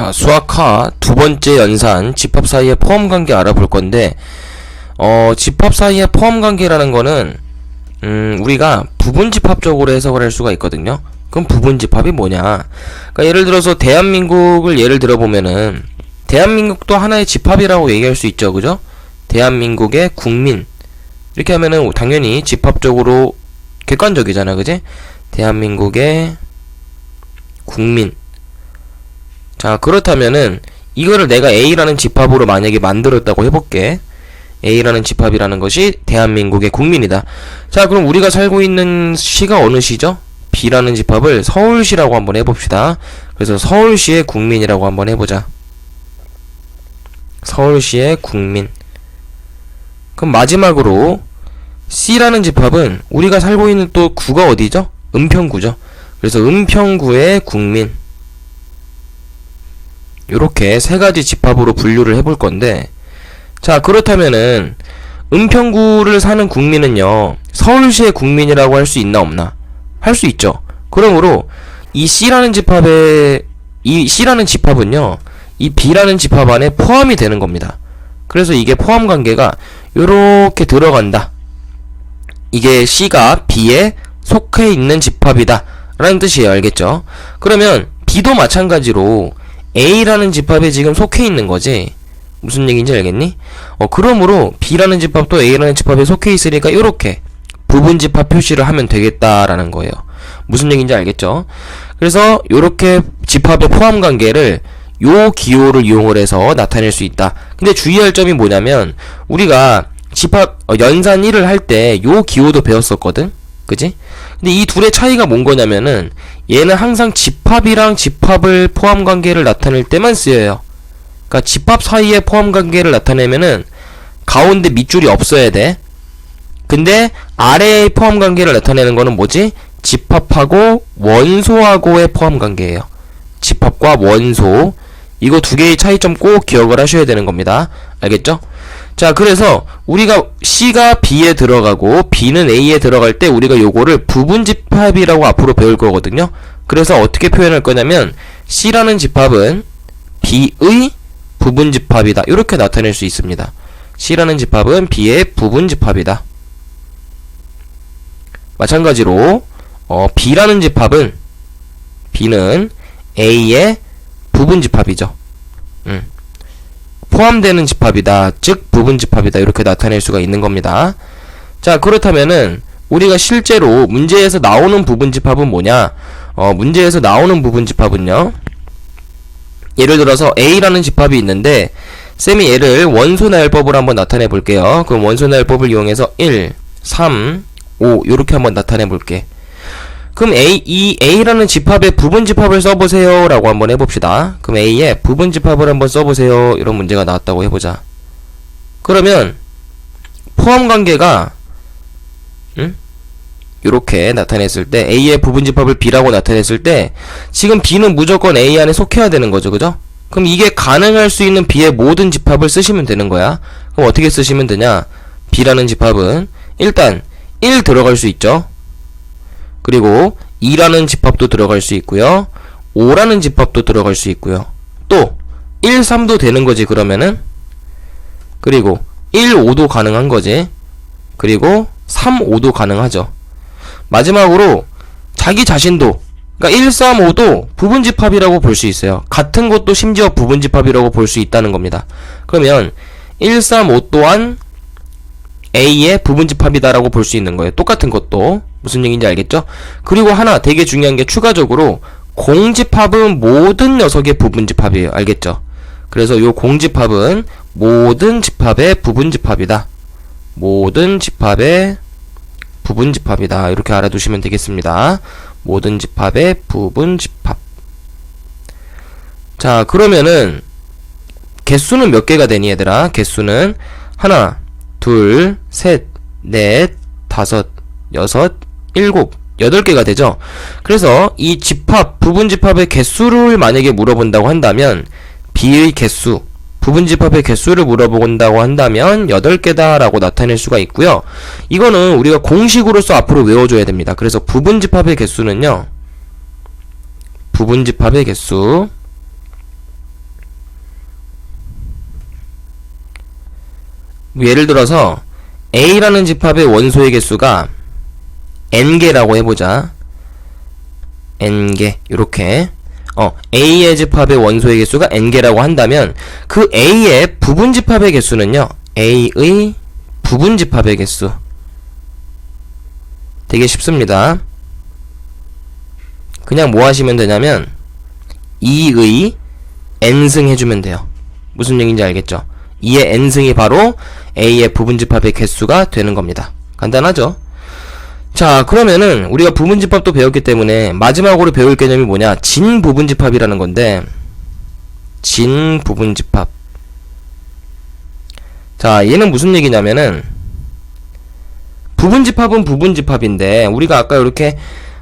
자, 수학하 두 번째 연산 집합 사이의 포함 관계 알아볼 건데, 어, 집합 사이의 포함 관계라는 거는, 음, 우리가 부분 집합적으로 해석을 할 수가 있거든요. 그럼 부분 집합이 뭐냐? 그러니까 예를 들어서 대한민국을 예를 들어 보면은, 대한민국도 하나의 집합이라고 얘기할 수 있죠. 그죠? 대한민국의 국민. 이렇게 하면은 당연히 집합적으로 객관적이잖아. 그지? 대한민국의 국민. 자, 그렇다면은 이거를 내가 A라는 집합으로 만약에 만들었다고 해볼게. A라는 집합이라는 것이 대한민국의 국민이다. 자, 그럼 우리가 살고 있는 시가 어느 시죠? B라는 집합을 서울시라고 한번 해봅시다. 그래서 서울시의 국민이라고 한번 해보자. 서울시의 국민. 그럼 마지막으로 C라는 집합은 우리가 살고 있는 또 구가 어디죠? 은평구죠. 그래서 은평구의 국민. 요렇게 세 가지 집합으로 분류를 해볼 건데, 자, 그렇다면은, 은평구를 사는 국민은요, 서울시의 국민이라고 할 수 있나 없나? 할 수 있죠. 그러므로, 이 C라는 집합에, 이 C라는 집합은요, 이 B라는 집합 안에 포함이 되는 겁니다. 그래서 이게 포함 관계가 요렇게 들어간다. 이게 C가 B에 속해 있는 집합이다. 라는 뜻이에요. 알겠죠? 그러면 B도 마찬가지로 A라는 집합에 지금 속해 있는 거지. 무슨 얘기인지 알겠니? 어, 그러므로 B라는 집합도 A라는 집합에 속해 있으니까 이렇게 부분 집합 표시를 하면 되겠다라는 거예요. 무슨 얘기인지 알겠죠? 그래서 이렇게 집합의 포함 관계를 요 기호를 이용을 해서 나타낼 수 있다. 근데 주의할 점이 뭐냐면 우리가 집합 어, 연산 1을 할 때 요 기호도 배웠었거든. 그지? 근데 이 둘의 차이가 뭔 거냐면은 얘는 항상 집합이랑 집합을 포함 관계를 나타낼 때만 쓰여요. 그러니까 집합 사이의 포함 관계를 나타내면은 가운데 밑줄이 없어야 돼. 근데 아래의 포함 관계를 나타내는 거는 뭐지? 집합하고 원소하고의 포함 관계예요. 집합과 원소. 이거 두 개의 차이점 꼭 기억을 하셔야 되는 겁니다. 알겠죠? 자, 그래서 우리가 C가 B에 들어가고 B는 A에 들어갈 때 우리가 요거를 부분 집합이라고 앞으로 배울 거거든요. 그래서 어떻게 표현할 거냐면 C라는 집합은 B의 부분 집합이다. 이렇게 나타낼 수 있습니다. C라는 집합은 B의 부분 집합이다. 마찬가지로 어, B라는 집합은 B는 A의 부분 집합이죠. 음. 포함되는 집합이다. 즉 부분 집합이다. 이렇게 나타낼 수가 있는 겁니다. 자, 그렇다면은 우리가 실제로 문제에서 나오는 부분 집합은 뭐냐? 어, 문제에서 나오는 부분 집합은요. 예를 들어서 A라는 집합이 있는데 쌤이 얘를 원소 나열법으로 한번 나타내 볼게요. 그럼 원소 나열법을 이용해서 1, 3, 5 이렇게 한번 나타내 볼게. 그럼 A, 이 A라는 집합의 부분 집합을 써보세요. 라고 한번 해봅시다. 그럼 A의 부분 집합을 한번 써보세요. 이런 문제가 나왔다고 해보자. 그러면, 포함 관계가, 응? 요렇게 나타냈을 때, A의 부분 집합을 B라고 나타냈을 때, 지금 B는 무조건 A 안에 속해야 되는 거죠. 그죠? 그럼 이게 가능할 수 있는 B의 모든 집합을 쓰시면 되는 거야. 그럼 어떻게 쓰시면 되냐? B라는 집합은, 일단, 1 들어갈 수 있죠. 그리고 2라는 집합도 들어갈 수 있고요. 5라는 집합도 들어갈 수 있고요. 또 1, 3도 되는 거지 그러면은 그리고 1, 5도 가능한 거지. 그리고 3, 5도 가능하죠. 마지막으로 자기 자신도 그러니까 1, 3, 5도 부분 집합이라고 볼 수 있어요. 같은 것도 심지어 부분 집합이라고 볼 수 있다는 겁니다. 그러면 1, 3, 5 또한 A의 부분 집합이다라고 볼 수 있는 거예요. 똑같은 것도 무슨 얘기인지 알겠죠? 그리고 하나 되게 중요한 게 추가적으로 공집합은 모든 녀석의 부분 집합이에요. 알겠죠? 그래서 요 공집합은 모든 집합의 부분 집합이다. 모든 집합의 부분 집합이다. 이렇게 알아두시면 되겠습니다. 모든 집합의 부분 집합. 자, 그러면은 개수는 몇 개가 되니 얘들아? 개수는 하나, 둘, 셋, 넷, 다섯, 여섯, 7, 8개가 되죠. 그래서 이 집합, 부분 집합의 개수를 만약에 물어본다고 한다면 B의 개수, 부분 집합의 개수를 물어본다고 한다면 8개다라고 나타낼 수가 있고요. 이거는 우리가 공식으로서 앞으로 외워줘야 됩니다. 그래서 부분 집합의 개수는요. 부분 집합의 개수 예를 들어서 A라는 집합의 원소의 개수가 n개라고 해보자. n개 이렇게 어 A의 집합의 원소의 개수가 n개라고 한다면 그 A의 부분 집합의 개수는요. A의 부분 집합의 개수 되게 쉽습니다. 그냥 뭐 하시면 되냐면 2의 n승 해주면 돼요. 무슨 얘기인지 알겠죠? 2의 n승이 바로 A의 부분 집합의 개수가 되는 겁니다. 간단하죠? 자, 그러면은 우리가 부분집합도 배웠기 때문에 마지막으로 배울 개념이 뭐냐? 진 부분집합이라는 건데 진 부분집합. 자, 얘는 무슨 얘기냐면은 부분집합은 부분집합인데 우리가 아까 이렇게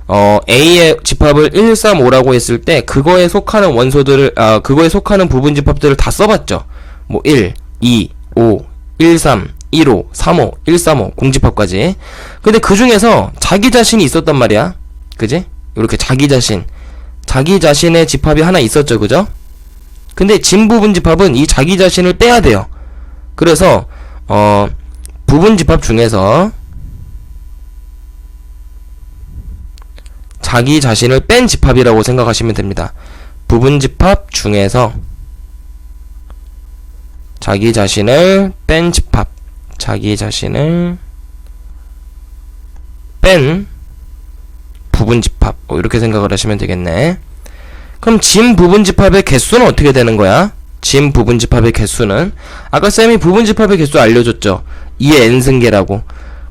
어, A의 집합을 1, 3, 5라고 했을 때 그거에 속하는 원소들을 아, 그거에 속하는 부분집합들을 다 써봤죠. 뭐 1, 2, 5, 1, 3, 1, 5, 3, 5, 1, 3, 5 공집합까지. 근데 그 중에서 자기 자신이 있었단 말이야. 그지? 이렇게 자기 자신. 자기 자신의 집합이 하나 있었죠. 그죠? 근데 진 부분 집합은 이 자기 자신을 빼야 돼요. 그래서 어 부분 집합 중에서 자기 자신을 뺀 집합이라고 생각하시면 됩니다. 부분 집합 중에서 자기 자신을 뺀 집합. 자기 자신을 뺀 부분 집합. 어, 이렇게 생각을 하시면 되겠네. 그럼 진 부분 집합의 개수는 어떻게 되는 거야? 진 부분 집합의 개수는 아까 쌤이 부분 집합의 개수 알려줬죠. 2의 n승계라고.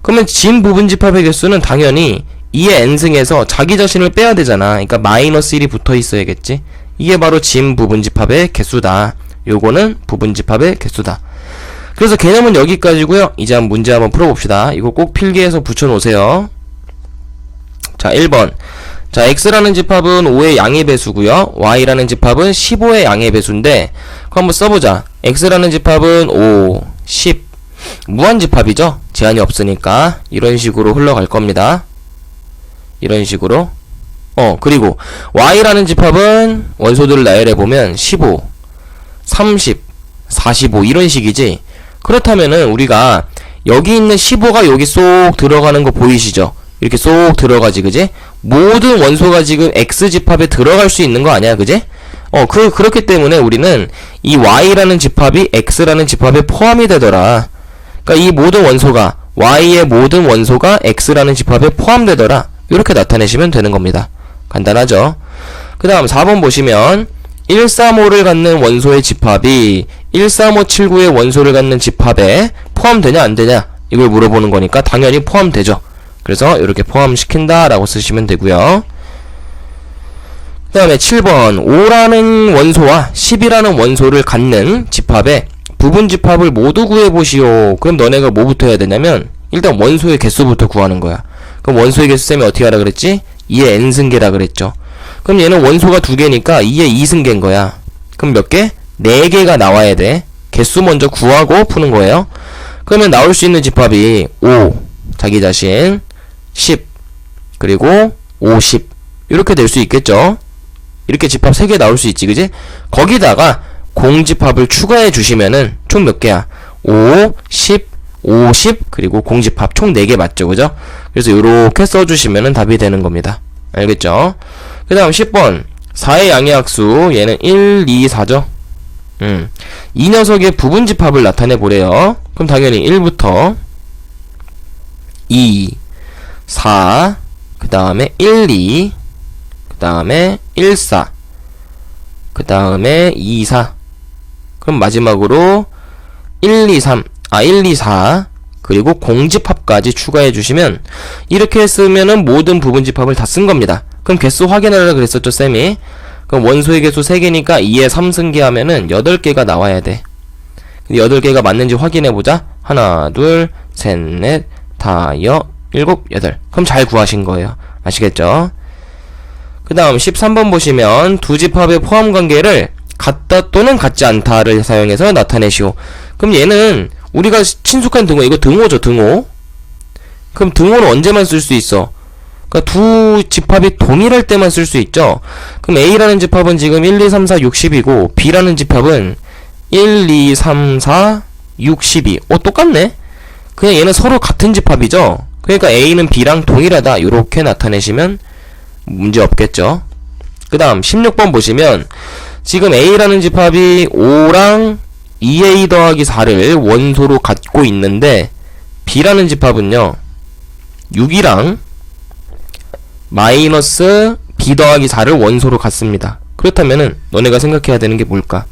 그러면 진 부분 집합의 개수는 당연히 2의 n승에서 자기 자신을 빼야 되잖아. 그러니까 마이너스 1이 붙어 있어야겠지. 이게 바로 진 부분 집합의 개수다. 요거는 부분 집합의 개수다. 그래서 개념은 여기까지고요. 이제 한번 문제 한번 풀어봅시다. 이거 꼭 필기해서 붙여놓으세요. 자, 1번. 자, x라는 집합은 5의 양의 배수고요. y라는 집합은 15의 양의 배수인데 그거 한번 써보자. x라는 집합은 5, 10 무한 집합이죠. 제한이 없으니까 이런 식으로 흘러갈 겁니다. 이런 식으로 어 그리고 y라는 집합은 원소들을 나열해 보면 15, 30, 45 이런 식이지. 그렇다면은 우리가 여기 있는 15가 여기 쏙 들어가는 거 보이시죠? 이렇게 쏙 들어가지, 그지? 모든 원소가 지금 X 집합에 들어갈 수 있는 거 아니야, 그지? 어, 그, 그렇기 때문에 우리는 이 Y라는 집합이 X라는 집합에 포함이 되더라. 그니까 이 모든 원소가, Y의 모든 원소가 X라는 집합에 포함되더라. 이렇게 나타내시면 되는 겁니다. 간단하죠? 그 다음 4번 보시면, 135를 갖는 원소의 집합이 13579의 원소를 갖는 집합에 포함되냐 안 되냐 이걸 물어보는 거니까 당연히 포함되죠. 그래서 이렇게 포함시킨다 라고 쓰시면 되고요. 그 다음에 7번 5라는 원소와 10이라는 원소를 갖는 집합에 부분 집합을 모두 구해보시오. 그럼 너네가 뭐부터 해야 되냐면 일단 원소의 개수부터 구하는 거야. 그럼 원소의 개수 쌤이 어떻게 하라 그랬지? 2의 n승계라 그랬죠. 그럼 얘는 원소가 두 개니까 2의 2승계인 거야. 그럼 몇 개? 4개가 나와야 돼. 개수 먼저 구하고 푸는 거예요. 그러면 나올 수 있는 집합이 5, 자기 자신, 10, 그리고 50. 이렇게 될 수 있겠죠? 이렇게 집합 3개 나올 수 있지, 그지? 거기다가 공집합을 추가해 주시면은 총 몇 개야? 5, 10, 50, 그리고 공집합 총 4개 맞죠, 그죠? 그래서 이렇게 써주시면은 답이 되는 겁니다. 알겠죠? 그 다음 10번. 4의 양의 학수, 얘는 1, 2, 4죠? 음. 이 녀석의 부분 집합을 나타내 보래요. 그럼 당연히 1부터 2, 4, 그 다음에 1, 2, 그 다음에 1, 4, 그 다음에 2, 4. 그럼 마지막으로 1, 2, 3, 아, 1, 2, 4, 그리고 공집합까지 추가해 주시면 이렇게 쓰면은 모든 부분 집합을 다 쓴 겁니다. 그럼 개수 확인하라 그랬었죠, 쌤이? 그럼 원소의 개수 3개니까 2에 3승계 하면은 8개가 나와야 돼. 8개가 맞는지 확인해보자. 하나, 둘, 셋, 넷, 다, 여, 일곱, 여덟. 그럼 잘 구하신 거예요. 아시겠죠? 그 다음 13번 보시면 두 집합의 포함 관계를 같다 또는 같지 않다를 사용해서 나타내시오. 그럼 얘는 우리가 친숙한 등호, 이거 등호죠, 등호. 그럼 등호는 언제만 쓸 수 있어? 그러니까 두 집합이 동일할 때만 쓸 수 있죠. 그럼 A라는 집합은 지금 1, 2, 3, 4, 60이고 B라는 집합은 1, 2, 3, 4, 62. 어, 똑같네? 그냥 얘는 서로 같은 집합이죠? 그러니까 A는 B랑 동일하다. 이렇게 나타내시면 문제 없겠죠? 그 다음, 16번 보시면, 지금 A라는 집합이 5랑 2A 더하기 4를 원소로 갖고 있는데, B라는 집합은요, 6이랑 마이너스 B 더하기 4를 원소로 갖습니다. 그렇다면은, 너네가 생각해야 되는 게 뭘까?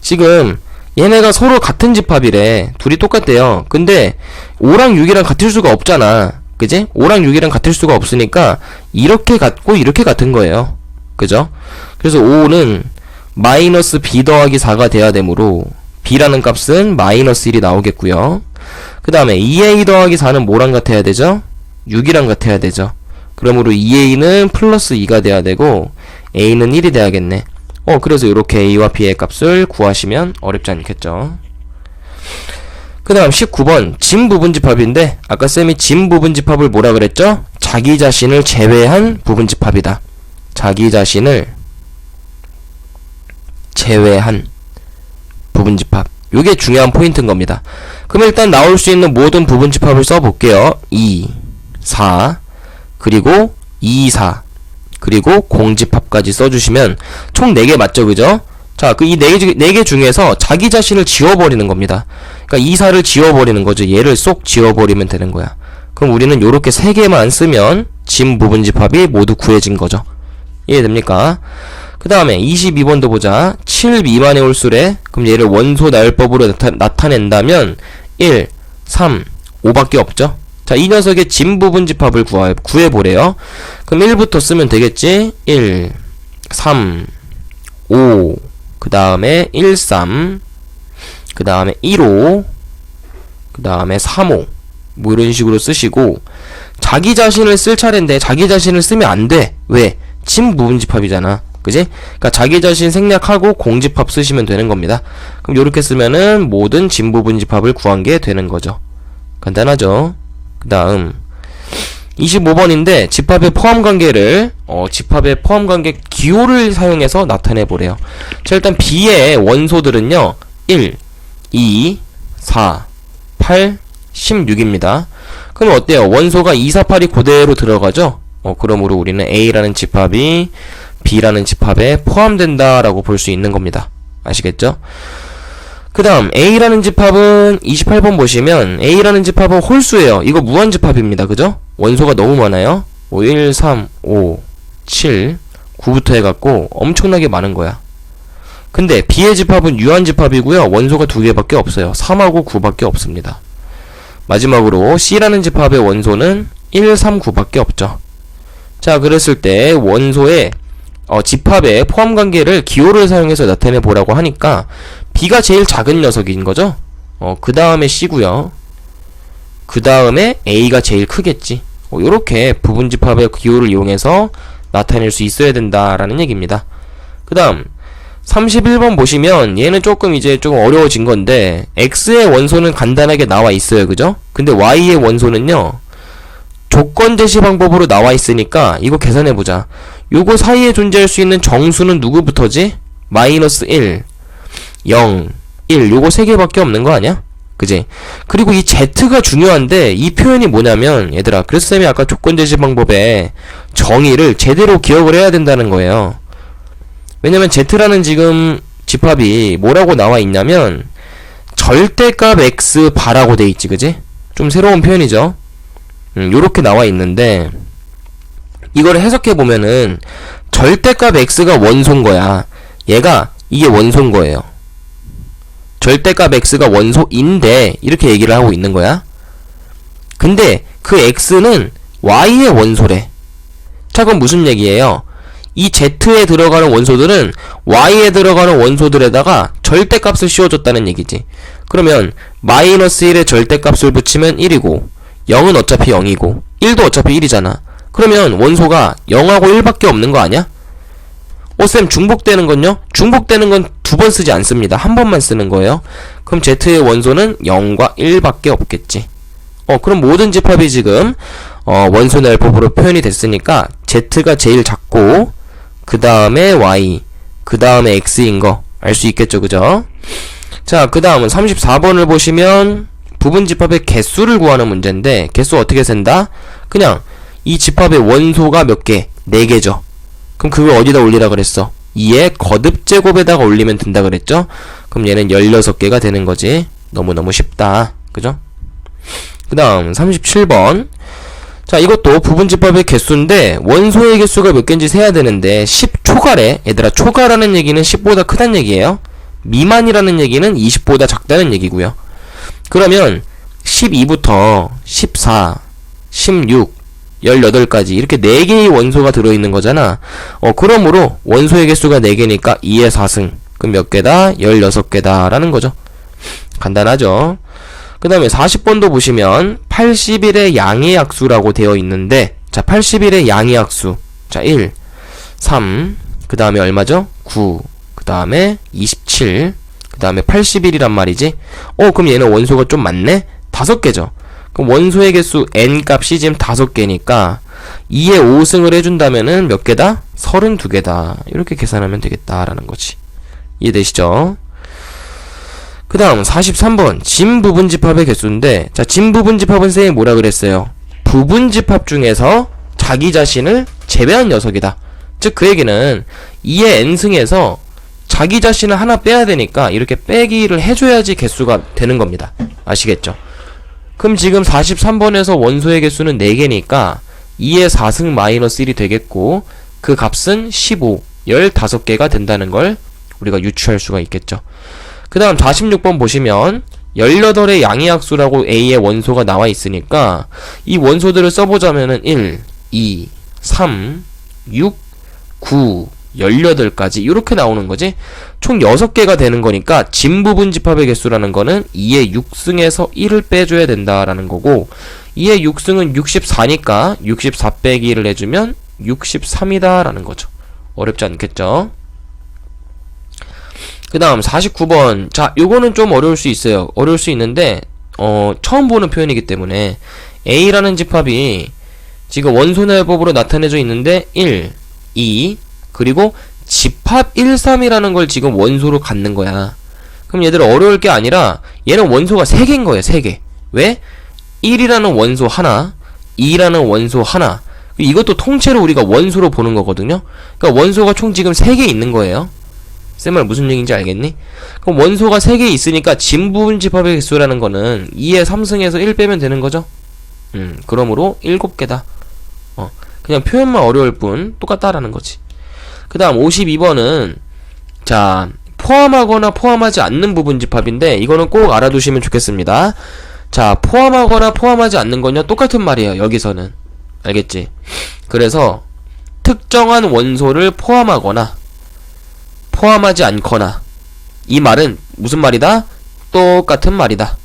지금, 얘네가 서로 같은 집합이래. 둘이 똑같대요. 근데 5랑 6이랑 같을 수가 없잖아. 그지? 5랑 6이랑 같을 수가 없으니까 이렇게 같고 이렇게 같은 거예요. 그죠? 그래서 5는 마이너스 b 더하기 4가 돼야 되므로 b라는 값은 마이너스 1이 나오겠고요. 그 다음에 2a 더하기 4는 뭐랑 같아야 되죠? 6이랑 같아야 되죠. 그러므로 2a는 플러스 2가 돼야 되고 a는 1이 돼야겠네. 어, 그래서 이렇게 a와 b의 값을 구하시면 어렵지 않겠죠. 그 다음 19번 진 부분집합인데 아까 쌤이 진 부분집합을 뭐라 그랬죠? 자기 자신을 제외한 부분집합이다. 자기 자신을 제외한 부분집합. 요게 중요한 포인트인 겁니다. 그럼 일단 나올 수 있는 모든 부분집합을 써볼게요. 2, 4, 그리고 2, 4, 그리고 공집합까지 써주시면 총 4개 맞죠, 그죠? 자, 그 이 4개, 4개 중에서 자기 자신을 지워버리는 겁니다. 그러니까 이사를 지워버리는 거죠. 얘를 쏙 지워버리면 되는 거야. 그럼 우리는 요렇게 3개만 쓰면 진 부분 집합이 모두 구해진 거죠. 이해됩니까? 그 다음에 22번도 보자. 7 미만의 홀수래. 그럼 얘를 원소 나열법으로 나타, 낸다면 1, 3, 5밖에 없죠. 자, 이 녀석의 진 부분 집합을 구하, 구해보래요. 그럼 1부터 쓰면 되겠지? 1, 3, 5, 그 다음에 1, 3, 그 다음에 1호, 그 다음에 3호, 뭐 이런 식으로 쓰시고, 자기 자신을 쓸 차례인데 자기 자신을 쓰면 안 돼. 왜? 친부분 집합이잖아. 그지? 그니까 자기 자신 생략하고 공집합 쓰시면 되는 겁니다. 그럼 요렇게 쓰면은 모든 진부분 집합을 구한 게 되는 거죠. 간단하죠? 그 다음 25번인데 집합의 포함 관계를 어, 집합의 포함 관계 기호를 사용해서 나타내 보래요. 자, 일단 B의 원소들은요. 1, 2, 4, 8, 16입니다. 그럼 어때요? 원소가 2, 4, 8이 그대로 들어가죠? 어, 그러므로 우리는 A라는 집합이 B라는 집합에 포함된다라고 볼 수 있는 겁니다. 아시겠죠? 그 다음 A라는 집합은 28번 보시면 A라는 집합은 홀수예요. 이거 무한 집합입니다. 그죠? 원소가 너무 많아요. 5, 1, 3, 5, 7, 9부터 해갖고 엄청나게 많은 거야. 근데 B의 집합은 유한 집합이고요. 원소가 두 개밖에 없어요. 3하고 9밖에 없습니다. 마지막으로 C라는 집합의 원소는 1, 3, 9밖에 없죠. 자, 그랬을 때 원소의 어, 집합의 포함 관계를 기호를 사용해서 나타내 보라고 하니까 B가 제일 작은 녀석인 거죠. 어, 그 다음에 C고요. 그 다음에 A가 제일 크겠지. 어, 요렇게 부분 집합의 기호를 이용해서 나타낼 수 있어야 된다라는 얘기입니다. 그 다음 31번 보시면 얘는 조금 이제 조금 어려워진 건데 x의 원소는 간단하게 나와 있어요. 그죠? 근데 y의 원소는요. 조건 제시 방법으로 나와 있으니까 이거 계산해 보자. 요거 사이에 존재할 수 있는 정수는 누구부터지? 마이너스 1, 0, 1 요거 세 개밖에 없는 거 아니야? 그지? 그리고 이 z가 중요한데 이 표현이 뭐냐면 얘들아 그래서 쌤이 아까 조건 제시 방법에 정의를 제대로 기억을 해야 된다는 거예요. 왜냐면 z라는 지금 집합이 뭐라고 나와 있냐면 절대값 x 바라고 돼 있지 그지? 좀 새로운 표현이죠. 음, 요렇게 나와 있는데 이걸 해석해 보면은 절대값 x가 원소인 거야. 얘가 이게 원소인 거예요. 절대값 x가 원소인데 이렇게 얘기를 하고 있는 거야. 근데 그 x는 y의 원소래. 자 그럼 무슨 얘기예요? 이 z에 들어가는 원소들은 y에 들어가는 원소들에다가 절대값을 씌워줬다는 얘기지. 그러면 마이너스 1에 절대값을 붙이면 1이고 0은 어차피 0이고 1도 어차피 1이잖아. 그러면 원소가 0하고 1밖에 없는 거 아니야? 어, 쌤, 중복되는 건요? 중복되는 건 두 번 쓰지 않습니다. 한 번만 쓰는 거예요. 그럼 Z의 원소는 0과 1밖에 없겠지. 어, 그럼 모든 집합이 지금, 어, 원소 날법으로 표현이 됐으니까, Z가 제일 작고, 그 다음에 Y, 그 다음에 X인 거, 알 수 있겠죠, 그죠? 자, 그 다음은 34번을 보시면 부분 집합의 개수를 구하는 문제인데 개수 어떻게 센다? 그냥 이 집합의 원소가 몇 개? 4개죠. 그럼 그걸 어디다 올리라 그랬어? 2의 거듭 제곱에다가 올리면 된다 그랬죠? 그럼 얘는 16개가 되는 거지. 너무너무 쉽다. 그죠? 그 다음 37번 자 이것도 부분집합의 개수인데 원소의 개수가 몇 개인지 세야 되는데 10 초과래 얘들아 초과라는 얘기는 10보다 크다는 얘기예요 미만이라는 얘기는 20보다 작다는 얘기고요 그러면 12부터 14 16 18까지 이렇게 4개의 원소가 들어있는 거잖아. 어 그러므로 원소의 개수가 4개니까 2의 4승. 그럼 몇 개다? 16개다 라는 거죠. 간단하죠? 그 다음에 40번도 보시면 80일의 양의 약수라고 되어 있는데 자 80일의 양의 약수. 자 1, 3, 그 다음에 얼마죠? 9, 그 다음에 27, 그 다음에 80일이란 말이지. 어 그럼 얘는 원소가 좀 많네? 다섯 개죠 그럼 원소의 개수 n 값이 지금 다섯 개니까 2의 5승을 해준다면은 몇 개다? 32개다 이렇게 계산하면 되겠다라는 거지 이해되시죠? 그 다음 43번 진 부분 집합의 개수인데 자 진 부분 집합은 쌤이 뭐라 그랬어요? 부분 집합 중에서 자기 자신을 제외한 녀석이다 즉 그 얘기는 2의 n승에서 자기 자신을 하나 빼야 되니까 이렇게 빼기를 해줘야지 개수가 되는 겁니다 아시겠죠? 그럼 지금 43번에서 원소의 개수는 4개니까 2의 4승 마이너스 1이 되겠고 그 값은 15, 15개가 된다는 걸 우리가 유추할 수가 있겠죠. 그 다음 46번 보시면 18의 양의약수라고 A의 원소가 나와 있으니까 이 원소들을 써보자면은 1, 2, 3, 6, 9, 18까지 이렇게 나오는 거지. 총 6개가 되는 거니까 진 부분 집합의 개수라는 거는 2의 6승에서 1을 빼줘야 된다라는 거고 2의 6승은 64니까 64 빼기 1을 해주면 63이다 라는 거죠. 어렵지 않겠죠? 그 다음 49번. 자 요거는 좀 어려울 수 있어요. 어려울 수 있는데 어 처음 보는 표현이기 때문에 A라는 집합이 지금 원소내법으로 나타내져 있는데 1, 2 그리고 집합 1, 3이라는 걸 지금 원소로 갖는 거야 그럼 얘들 어려울 게 아니라 얘는 원소가 3개인 거예요 3개 왜? 1이라는 원소 하나 2라는 원소 하나 이것도 통째로 우리가 원소로 보는 거거든요 그러니까 원소가 총 지금 3개 있는 거예요 쌤말 무슨 얘기인지 알겠니? 그럼 원소가 3개 있으니까 진부분 집합의 개수라는 거는 2의 3승에서 1 빼면 되는 거죠? 음, 그러므로 7개다. 어, 그냥 표현만 어려울 뿐 똑같다라는 거지. 그 다음 52번은 자, 포함하거나 포함하지 않는 부분 집합인데 이거는 꼭 알아두시면 좋겠습니다. 자, 포함하거나 포함하지 않는 건요 똑같은 말이에요. 여기서는. 알겠지? 그래서 특정한 원소를 포함하거나 포함하지 않거나 이 말은 무슨 말이다? 똑같은 말이다.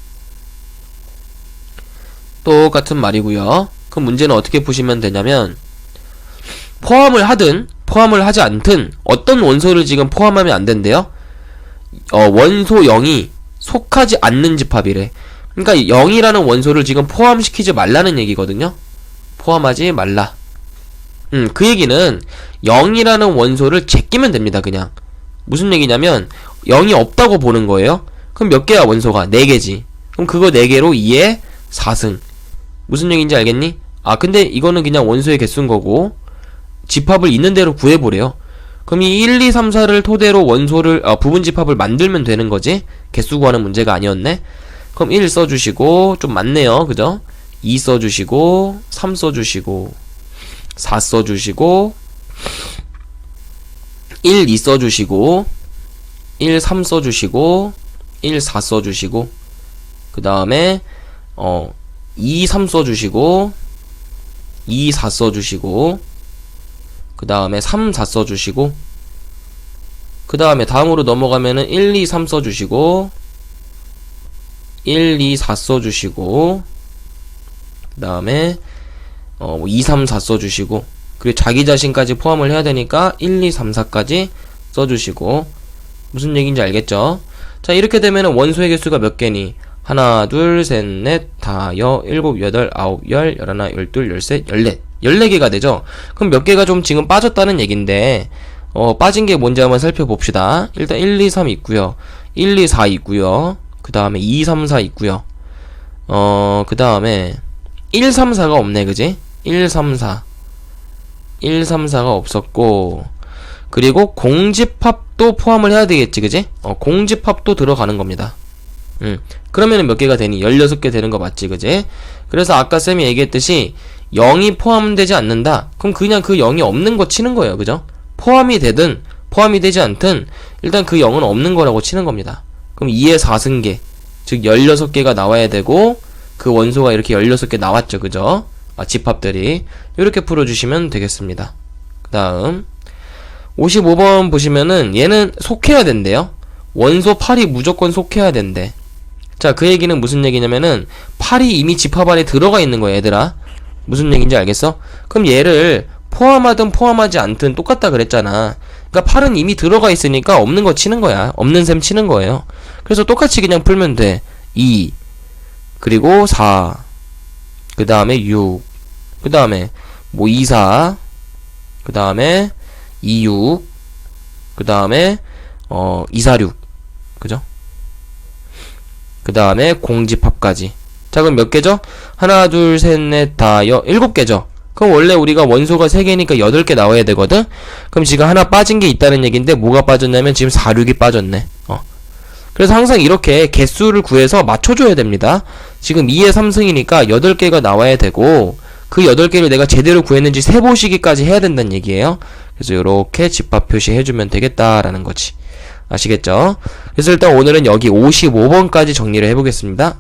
똑같은 말이고요. 그 문제는 어떻게 푸시면 되냐면 포함을 하든 포함을 하지 않든 어떤 원소를 지금 포함하면 안 된대요. 어, 원소 0이 속하지 않는 집합이래. 그러니까 0이라는 원소를 지금 포함시키지 말라는 얘기거든요. 포함하지 말라. 음, 그 얘기는 0이라는 원소를 제끼면 됩니다, 그냥. 무슨 얘기냐면 0이 없다고 보는 거예요. 그럼 몇 개야 원소가? 4개지. 그럼 그거 4개로 2에 4승. 무슨 얘기인지 알겠니? 아 근데 이거는 그냥 원소의 개수인 거고 집합을 있는 대로 구해보래요. 그럼 이 1, 2, 3, 4를 토대로 원소를 어, 부분 집합을 만들면 되는 거지? 개수 구하는 문제가 아니었네? 그럼 1 써주시고 좀 많네요. 그죠? 2 써주시고 3 써주시고 4 써주시고 1, 2 써주시고 1, 3 써주시고 1, 4 써주시고 그 다음에 어 2, 3 써주시고 2, 4 써주시고 그 다음에 3, 4 써주시고 그 다음에 다음으로 넘어가면은 1, 2, 3 써주시고 1, 2, 4 써주시고 그 다음에 어, 2, 3, 4 써주시고 그리고 자기 자신까지 포함을 해야 되니까 1, 2, 3, 4까지 써주시고 무슨 얘기인지 알겠죠? 자 이렇게 되면은 원소의 개수가 몇 개니? 하나, 둘, 셋, 넷, 다, 여, 일곱, 여덟, 아홉, 열, 열하나, 열둘, 열셋, 열넷. 열네 개가 되죠? 그럼 몇 개가 좀 지금 빠졌다는 얘긴데, 어, 빠진 게 뭔지 한번 살펴봅시다. 일단 1, 2, 3 있고요 1, 2, 4 있고요. 그 다음에 2, 3, 4 있고요. 어, 그 다음에 1, 3, 4가 없네, 그지? 1, 3, 4. 1, 3, 4가 없었고, 그리고 공집합도 포함을 해야 되겠지, 그지? 어, 공집합도 들어가는 겁니다. 음. 그러면은 몇 개가 되니? 16개 되는 거 맞지, 그지? 그래서 아까 쌤이 얘기했듯이 0이 포함되지 않는다? 그럼 그냥 그 0이 없는 거 치는 거예요, 그죠? 포함이 되든, 포함이 되지 않든, 일단 그 0은 없는 거라고 치는 겁니다. 그럼 2의 4승계, 즉 16개가 나와야 되고, 그 원소가 이렇게 16개 나왔죠, 그죠? 아, 집합들이. 이렇게 풀어주시면 되겠습니다. 그 다음, 55번 보시면은 얘는 속해야 된대요. 원소 8이 무조건 속해야 된대. 자, 그 얘기는 무슨 얘기냐면은 8이 이미 집합 안에 들어가 있는 거야, 얘들아. 무슨 얘기인지 알겠어? 그럼 얘를 포함하든 포함하지 않든 똑같다 그랬잖아. 그러니까 8은 이미 들어가 있으니까 없는 거 치는 거야. 없는 셈 치는 거예요. 그래서 똑같이 그냥 풀면 돼. 2 그리고 4 그 다음에 6 그 다음에 뭐 2, 4 그 다음에 2, 6 그 다음에 어 2, 4, 6 그죠? 그 다음에 공집합까지 자 그럼 몇 개죠? 하나 둘 셋 넷다 여 일곱 개죠 그럼 원래 우리가 원소가 3개니까 8개 나와야 되거든? 그럼 지금 하나 빠진 게 있다는 얘기인데 뭐가 빠졌냐면 지금 4, 6이 빠졌네 어. 그래서 항상 이렇게 개수를 구해서 맞춰줘야 됩니다 지금 2의 3승이니까 8개가 나와야 되고 그 8개를 내가 제대로 구했는지 세보시기까지 해야 된다는 얘기예요 그래서 이렇게 집합 표시해주면 되겠다라는 거지 아시겠죠? 그래서 일단 오늘은 여기 55번까지 정리를 해보겠습니다